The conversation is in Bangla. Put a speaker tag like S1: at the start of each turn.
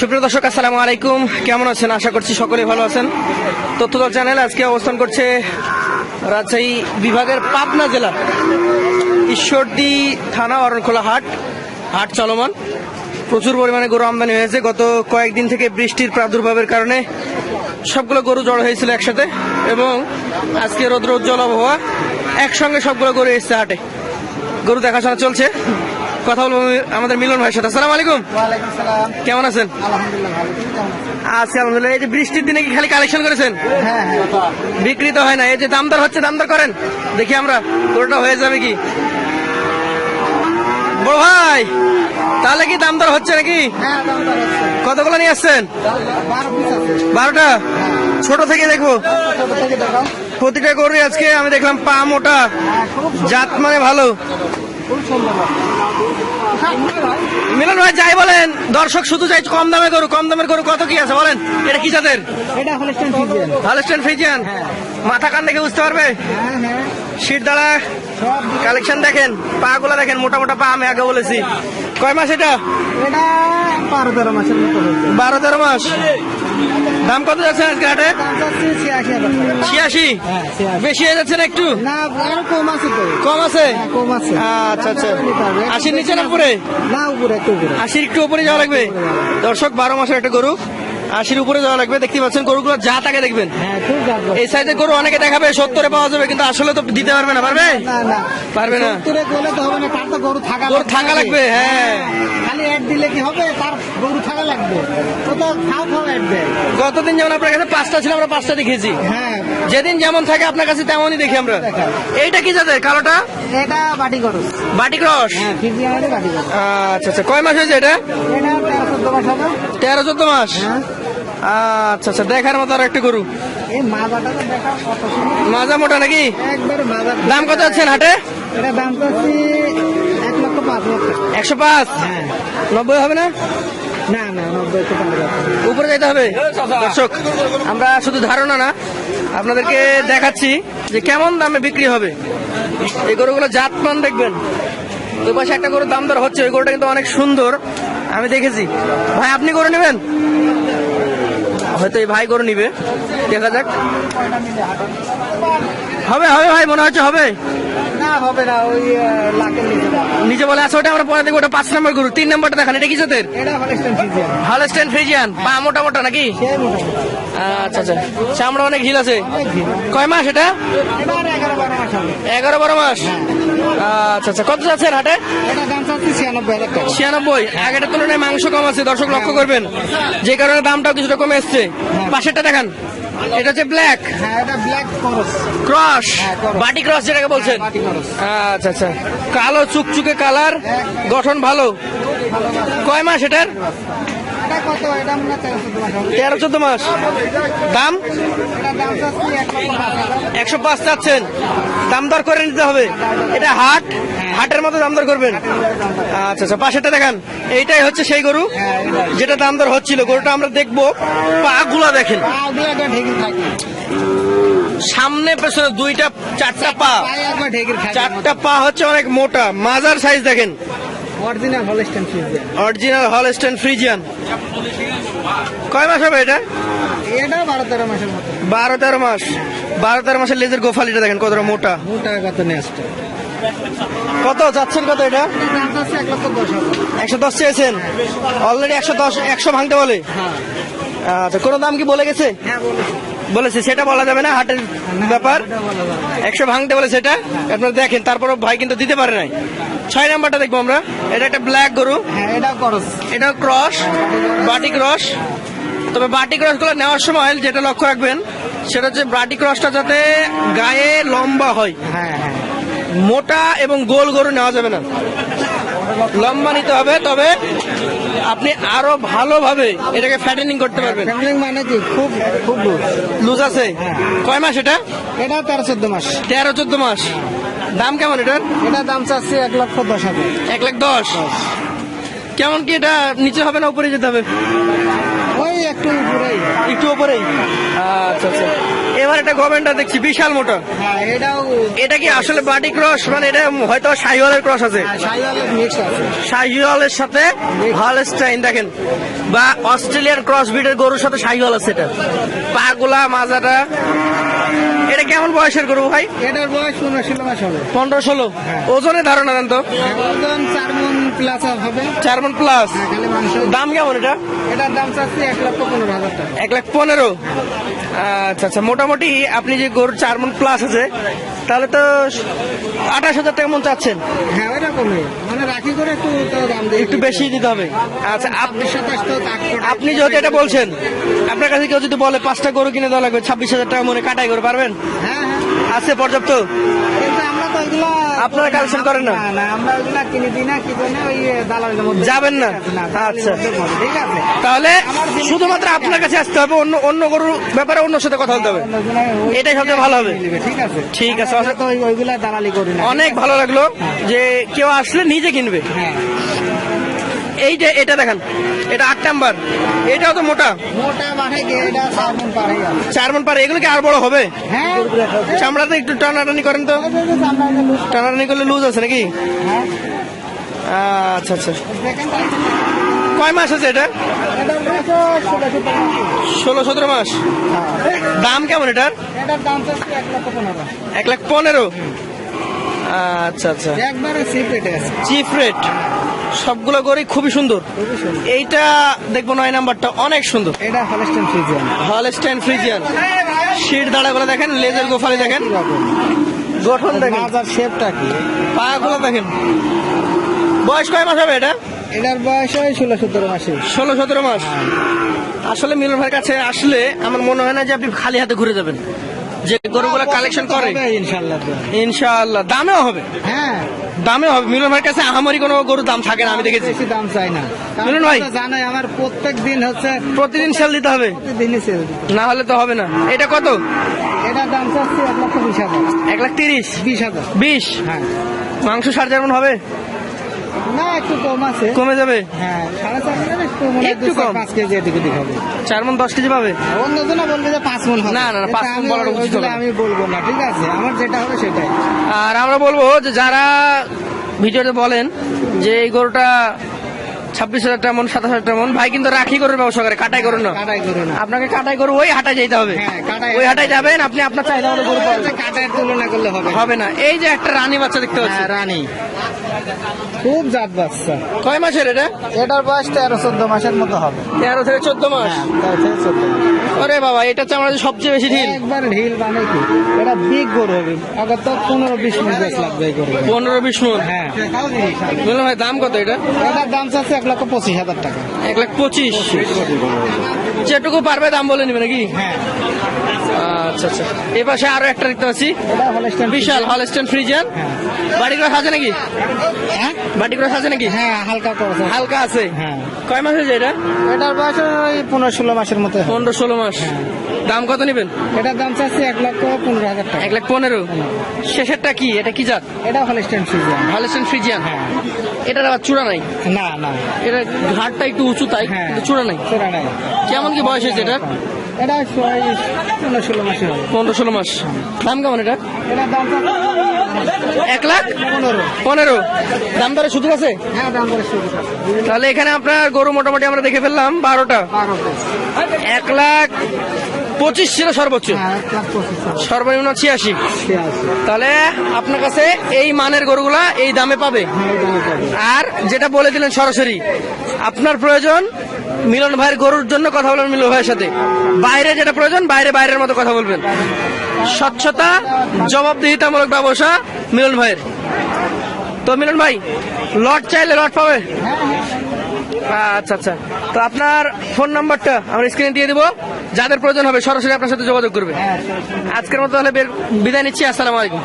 S1: সুপ্রিয় দর্শক, আসসালামু আলাইকুম। কেমন আছেন? আশা করছি সকলে ভালো আছেন। তথ্যদল চ্যানেল আজকে অবস্থান করছে রাজশাহী বিভাগের পাবনা জেলা ঈশ্বরদী থানা, অরণখোলা হাট। হাট চলমান। প্রচুর পরিমাণে গরু আমদানি হয়েছে। গত কয়েকদিন থেকে বৃষ্টির প্রাদুর্ভাবের কারণে সবগুলো গরু জড়ো হয়েছিল একসাথে এবং আজকে রৌদ্র উজ্জ্বল আবহাওয়া। একসঙ্গে সবগুলো গরু এসছে হাটে। গরু দেখাশোনা চলছে। কথা বলব আমাদের মিলন ভাইয়ের সাথে। আসসালামু আলাইকুম। কেমন আছেন?
S2: আছো?
S1: আলহামদুলিল্লাহ। এই যে বৃষ্টির দিনে কি খালি কালেকশন করেছেন?
S2: হ্যাঁ হ্যাঁ।
S1: বিক্রি তো হয় না। এই যে দামদার হচ্ছে দামদার করেন। দেখি আমরা পুরোটা হয়ে যাবে কি? বড় ভাই তাহলে কি দামদার হচ্ছে নাকি?
S2: হ্যাঁ দাম দর হচ্ছে।
S1: কতগুলো নিয়ে আসছেন? বারোটা? ছোট থেকে দেখব। প্রতিটা গরু আজকে আমি দেখলাম পা মোটা। জাত মানে ভালো। মিলন ভাই যাই বলেন দর্শক শুধু চাই কম দামে গরু কম দামের গরু কত কি আছে বলেন? এটা কি জাতের?
S2: এটা
S1: হলস্টেন ফ্রিজিয়ান মাথা কান দেখে বুঝতে পারবে?
S2: হ্যাঁ হ্যাঁ।
S1: শীত দাঁড়া কালেকশন দেখেন পা গুলা দেখেন মোটা মোটা পা আমি আগে বলেছি। কয় মাস এটা?
S2: এটা বারো তেরো মাসের
S1: বারো তেরো মাস? দাম কত যাচ্ছে আজকে হাটে?
S2: ছিয়াশি।
S1: বেশি হয়ে যাচ্ছে না একটু?
S2: না কম আছে
S1: কম আছে
S2: কম আছে?
S1: আচ্ছা আচ্ছা। আশির নিচে না উপরে?
S2: না উপরে একটু উপরে।
S1: আশির একটু উপরে যাওয়া লাগবে। দর্শক বারো মাসের একটা গরু। আশির উপরে যাওয়া লাগবে দেখতে পাচ্ছেন গরুগুলো যা তাকে দেখবেন।
S2: হ্যাঁ
S1: এই সাইজের গরু অনেকে দেখাবে সত্তরে পাওয়া যাবে কিন্তু আসলে তো দিতে পারবে না পারবে? পারবে না।
S2: গরু থাকা
S1: লাগবে, হ্যাঁ।
S2: খালি অ্যাড দিলে কি হবে তার গরু থাকা লাগবে। ও তো খাও খাও অ্যাড দেয়
S1: গতদিন যেমন আপনার কাছে পাঁচটা ছিল আমরা পাঁচটা দেখেছি
S2: হ্যাঁ।
S1: যেদিন যেমন থাকে আপনার কাছে তেমনই দেখি আমরা। এইটা কি যাতে কালোটা?
S2: এটা বাটি করো
S1: বাটি ক্রস?
S2: হ্যাঁ
S1: আচ্ছা আচ্ছা। কয় মাস হয়েছে এটা?
S2: এটা তেরো চোদ্দ মাস
S1: আচ্ছা আচ্ছা দেখার মতো আর একটা গরু। মাজা মোটা নাকি?
S2: একবারে মাজা।
S1: দাম কত আছেন হাটে? একশো পাঁচ?
S2: হ্যাঁ।
S1: নব্বই হবে না? উপরে যেতে হবে? দর্শক আমরা শুধু ধারণা না আপনাদেরকে দেখাচ্ছি যে কেমন দামে বিক্রি হবে। এই গরুগুলো জাতমান দেখবেন। ওই পাশে একটা গরুর দাম দর হচ্ছে ওই গরুটা কিন্তু অনেক সুন্দর। আমি দেখেছি। ভাই আপনি গরু নেবেন? হয়তো এই ভাই গরু নিবে। দেখা যাক। হবে হবে ভাই মনে হচ্ছে হবে।
S2: না হবে না ওই নিচে
S1: বলে আছে ওটা আমরা পরে দেখব ওটা পাঁচ নম্বর গরু। তিন নম্বরটা দেখান এটা কি জাতের?
S2: স্ট্যান্ড
S1: হলস্টেন ফ্রিজিয়ান পা মোটা মোটা নাকি? আচ্ছা আচ্ছা। চামড়া অনেক হিল আছে। কয় মাস এটা?
S2: এগারো বারো মাস?
S1: আচ্ছা আচ্ছা কত যাচ্ছেন হাটে?
S2: এটা ছিয়ানব্বই
S1: আগের তুলনায় মাংস কম আছে দর্শক লক্ষ্য করবেন। যে কারণে দামটাও কিছুটা কমে এসছে। পাশেরটা দেখান। এটা হচ্ছে ব্ল্যাক
S2: হ্যাঁ এটা ব্ল্যাক করস
S1: ক্রস
S2: হ্যাঁ,
S1: বাটি ক্রস যেটাকে বলছেন। আচ্ছা আচ্ছা। কালো চুকচুকে কালার গঠন ভালো। কয় মাস এটার?
S2: তেরো চোদ্দ মাস।
S1: দাম? একশো পাঁচ চাচ্ছেন। দাম দর করে নিতে হবে। এটা হাট? হাটের মতো দাম দর করবেন। আচ্ছা আচ্ছা পাশেরটা দেখান। এইটাই হচ্ছে সেই গরু যেটা দাম দর হচ্ছিল। গরুটা আমরা দেখব। পা গুলা দেখেন সামনে পেছনে দুইটা চারটা পা। চারটা পা হচ্ছে অনেক মোটা। মাজার সাইজ দেখেন।
S2: অরিজিনাল হল স্ট্যান্ড
S1: অরিজিনাল হলস্টেন ফ্রিজিয়ান। কয় মাস হবে এটা?
S2: এটা বারো তেরো মাসের মতো।
S1: বারো তেরো মাস। বারো তেরো মাসের লেজের গোফালিটা দেখেন কতটা মোটা।
S2: মোটা কত নেক্সট
S1: কত? চাচ্ছেন কত এটা? একশো দশ চেয়েছেন? অলরেডি একশো দশ একশো ভাঙতে বলে?
S2: হ্যাঁ।
S1: আচ্ছা কোনো দাম কি বলে গেছে?
S2: হ্যাঁ বলেছি
S1: সেটা বলা যাবে না হাটের ব্যাপার। একশো ভাঙতে বলে সেটা। আপনারা দেখেন তারপরও ভাই কিন্তু দিতে পারে নাই। ছয় নাম্বারটা দেখব আমরা। এটা একটা ব্ল্যাক গরু।
S2: হ্যাঁ এটা ক্রস
S1: বাটি ক্রস তবে বাটি ক্রসগুলো নেওয়ার সময় যেটা লক্ষ্য রাখবেন সেটা হচ্ছে বাটি ক্রসটা যাতে গায়ে লম্বা হয়।
S2: হ্যাঁ হ্যাঁ।
S1: মোটা এবং গোল গরু নেওয়া যাবে না। লম্বা নিতে হবে তবে আপনি আরও ভালোভাবে এটাকে ফ্যাটেনিং করতে পারবেন।
S2: ফ্যাটেনিং মানে কি? খুব খুব লুজ।
S1: লুজ আছে? কয় মাস এটা?
S2: এটা তেরো চোদ্দ মাস।
S1: তেরো চোদ্দ মাস। দাম কেমন এটার?
S2: এটা দাম চাচ্ছি এক লক্ষ দশ হাজার।
S1: এক লাখ দশ। কেমন কি এটা নিচে হবে না উপরে যেতে হবে?
S2: ওই একটু উপরেই।
S1: একটু উপরেই? আচ্ছা আচ্ছা। এবার একটা গভর্নমেন্টটা দেখছি বিশাল মোটর।
S2: হ্যাঁ এটাও
S1: এটা কি আসলে বাটি ক্রস? মানে এটা হয়তো শাহিওয়ালের ক্রস আছে।
S2: সাইওয়ালের
S1: শাহিওয়ালের সাথে হলস্টাইন দেখেন। বা অস্ট্রেলিয়ান ক্রস ব্রিডের গরুর সাথে শাহিওয়াল আছে এটা। পাগুলা মাজাটা। এটা কেমন বয়সের গরু ভাই?
S2: এটার বয়স পনেরো ষোলো মাস হবে।
S1: পনেরো ষোলো? ওজনে ধারণা দেন তো।
S2: ওজন চার মন প্লাস হবে।
S1: চার মন প্লাস
S2: হ্যাঁ,
S1: দাম কেমন এটা?
S2: এটার দাম চাচ্ছি এক লক্ষ পনেরো হাজার টাকা।
S1: এক লাখ পনেরো? আচ্ছা আচ্ছা মোটামুটি আপনি যে গরুর চার মন প্লাস আছে তাহলে তো আঠাশ হাজার টাকা মন চাচ্ছেন।
S2: হ্যাঁ ওই রকমই মানে রাখি করে একটু দাম দিই
S1: একটু বেশি দিতে হবে। আচ্ছা আপ-
S2: ছাব্বিশ সাতাশ তো তাক করে-
S1: আপনি যেহেতু এটা বলছেন আপনার কাছে কেউ যদি বলে পাঁচটা গরু কিনে দেওয়া লাগবে ছাব্বিশ হাজার টাকা মনে কাটাই করে পারবেন?
S2: হ্যাঁ হ্যাঁ।
S1: আছে পর্যাপ্ত?
S2: কিন্তু আমরা তো ওইগুলা
S1: আপনারা কালেকশন করেন না?
S2: না আমরা কিনে দিই না কি জন্য ওই দালালের মধ্যে
S1: যাবেন না? আচ্ছা।
S2: ঠিক আছে
S1: তাহলে শুধুমাত্র আপনার কাছে আসতে হবে অন্য অন্য গরুর ব্যাপারে অন্য সাথে কথা বলতে হবে এটাই সবচেয়ে ভালো হবে।
S2: ঠিক আছে
S1: ঠিক আছে।
S2: ওইগুলা দালালি করি না
S1: অনেক ভালো লাগল যে কেউ আসলে নিজে কিনবে
S2: হ্যাঁ
S1: এই যে এটা দেখেন এটা আট নাম্বার। এটাও তো মোটা।
S2: চার মন পারে
S1: এগুলো কি আর বড় হবে?
S2: হ্যাঁ।
S1: চামড়াতে একটু টানাটানি করেন তো। টানাটানি করলে লুজ আছে নাকি?
S2: হ্যাঁ।
S1: আচ্ছা আচ্ছা। কয় মাস আছে এটা?
S2: ষোলো সতেরো মাস। হ্যাঁ।
S1: দাম কেমন এটার?
S2: এক
S1: লাখ পনেরো? আচ্ছা আচ্ছা। চিফ রেট সবগুলো গড়ি খুবই সুন্দর। এইটা দেখব নয় নাম্বারটা অনেক সুন্দর।
S2: এটা হলস্টেন ফ্রিজিয়ান
S1: হলস্টাইন ফ্রিজিয়ান শির দাঁড়াগুলো দেখেন লেজের গোফালি দেখেন। গঠন দেখেন।
S2: মাজার শেপটা কি?
S1: পাগুলো দেখেন। বয়স কয় মাস হবে এটা?
S2: এটার বয়স হয় ষোলো সতেরো মাসে।
S1: ষোলো সতেরো মাস। আসলে মিলন ভাইয়ের কাছে আসলে আমার মনে হয় না যে আপনি খালি হাতে ঘুরে যাবেন। যে গরুগুলো কালেকশন করে।
S2: ইনশাল্লাহ তো।
S1: দামেও হবে।
S2: হ্যাঁ।
S1: দামে হবে। মিলন ভাইয়ের কাছে আহামরি কোনো গরুর দাম থাকে না আমি দেখেছি।
S2: বেশি দাম চাই না।
S1: মিলন ভাই।
S2: জানাই আমার প্রত্যেক দিন হচ্ছে
S1: প্রতিদিন সেল দিতে হবে?
S2: প্রতিদিনই সেল
S1: না হলে তো হবে না। এটা কত?
S2: এটার দাম চাচ্ছি এক লক্ষ বিশ হাজার।
S1: এক লাখ তিরিশ?
S2: বিশ হাজার।
S1: বিশ?
S2: হ্যাঁ।
S1: মাংস সার যেমন হবে?
S2: না একটু কম আছে।
S1: কমে যাবে?
S2: হ্যাঁ সাড়ে চার মনে একটু
S1: একটু
S2: দু চার
S1: কম।
S2: পাঁচ কেজি এদিকে দিকে হবে।
S1: চার দশ কেজি পাবে?
S2: অন্যজনা বলবে যে পাঁচ মন
S1: না, না, পাঁচ
S2: মন
S1: বলার উচিত।
S2: আমি বলব না ঠিক আছে? আমার যেটা হবে সেটাই।
S1: আর আমরা বলব যে যারা ভিডিওতে বলেন যে এই গরুটা ছাব্বিশ হাজার টাকা মন সাতাশ হাজার টাকা মন। ভাই কিন্তু রাখি করুন ব্যবসা করে কাটাই করুন না।
S2: কাটাই করে না।
S1: আপনাকে কাটাই করুন ওই হাটায় যেতে হবে।
S2: হ্যাঁ,
S1: ওই হাটায় যাবেন আপনি আপনার চাহিদা মতো গরু পাবেন।
S2: কাটার তুলনা করলে হবে। না।
S1: হবে না। এই যে একটা রানী বাচ্চা দেখতে পাচ্ছি।
S2: হ্যাঁ রানী। খুব জাত বাচ্চা।
S1: কয় মাসের এটা?
S2: এটার বয়স তেরো চোদ্দ মাসের মতো হবে।
S1: তেরো থেকে চোদ্দ মাস?
S2: হ্যাঁ তেরো থেকে চোদ্দ
S1: আরে বাবা এটা হচ্ছে আমাদের সবচেয়ে বেশি ঢিল।
S2: একবার ঢিল মানে কি? এটা বিগ গরু হবে। আগত পনেরো বিশ মিনিট লাগবে
S1: পনেরো বিশ মিনিট
S2: হ্যাঁ।
S1: বললাম ভাই দাম কত এটা?
S2: এটার দাম চাচ্ছে এক লক্ষ পঁচিশ হাজার টাকা।
S1: এক লাখ পঁচিশ। যেটুকু পারবে দাম বলে নিবে নাকি?
S2: হ্যাঁ।
S1: আচ্ছা আচ্ছা। এই পাশে আরও একটা দেখতে পাচ্ছি।
S2: হলস্টেন
S1: বিশাল হলস্টেন ফ্রিজিয়ান বাড়ি ক্রস আছে নাকি?
S2: হ্যাঁ?
S1: ক্রস আছে নাকি?
S2: হ্যাঁ হালকা
S1: হালকা আছে।
S2: হ্যাঁ।
S1: কয় মাস হয়েছে এটা?
S2: এটার বয়স ওই পনেরো ষোলো মাসের মতো।
S1: পনেরো ষোলো মাস। দাম কত নেবেন?
S2: এটার দাম চাচ্ছে এক লক্ষ পনেরো হাজার টাকা।
S1: এক লাখ পনেরো। শেষেরটা কি? এটা কি জাত?
S2: এটা হলস্টেন ফ্রিজিয়ান
S1: হলস্টেন ফ্রিজিয়ান
S2: হ্যাঁ।
S1: এটার আবার চূড়া নাই?
S2: না না।
S1: এটা ঘাটটা একটু উঁচু তাই
S2: হ্যাঁ।
S1: চূড়া নাই।
S2: সেটা নাই।
S1: কেমন কি বয়স হয়েছে এটা
S2: এটা পনেরো ষোলো মাসে হবে।
S1: পনেরো ষোলো মাস। দাম কেমন এটা? এক লাখ?
S2: পনেরো।
S1: পনেরো। দাম সুযোগ আছে?
S2: হ্যাঁ করছে।
S1: তাহলে এখানে আপনার গরু মোটামুটি আমরা দেখে ফেললাম বারোটা। এক লাখ পঁচিশ ছিল সর্বোচ্চ।
S2: হ্যাঁ।
S1: সর্বনিম্ন ছিয়াশি। তাহলে আপনার কাছে এই মানের গরুগুলা এই দামে পাবে।
S2: হ্যাঁ, এই দামে পাবে।
S1: আর যেটা বলে দিলেন সরাসরি আপনার প্রয়োজন মিলন ভাইয়ের গরুর জন্য কথা বলবেন মিলন ভাইয়ের সাথে বাইরে যেটা প্রয়োজন, বাইরে বাইরের মতো কথা বলবেন স্বচ্ছতা, জবাবদিহিতামূলক ব্যবসা মিলন ভাইয়ের তো মিলন ভাই, লট চাইলে লট পাবে। আচ্ছা আচ্ছা তো আপনার ফোন নাম্বারটা আমরা স্ক্রিনে দিয়ে দিব যাদের প্রয়োজন হবে সরাসরি আপনার সাথে যোগাযোগ করবে। আজকের মতো তাহলে বিদায় নিচ্ছি, আসসালামু আলাইকুম।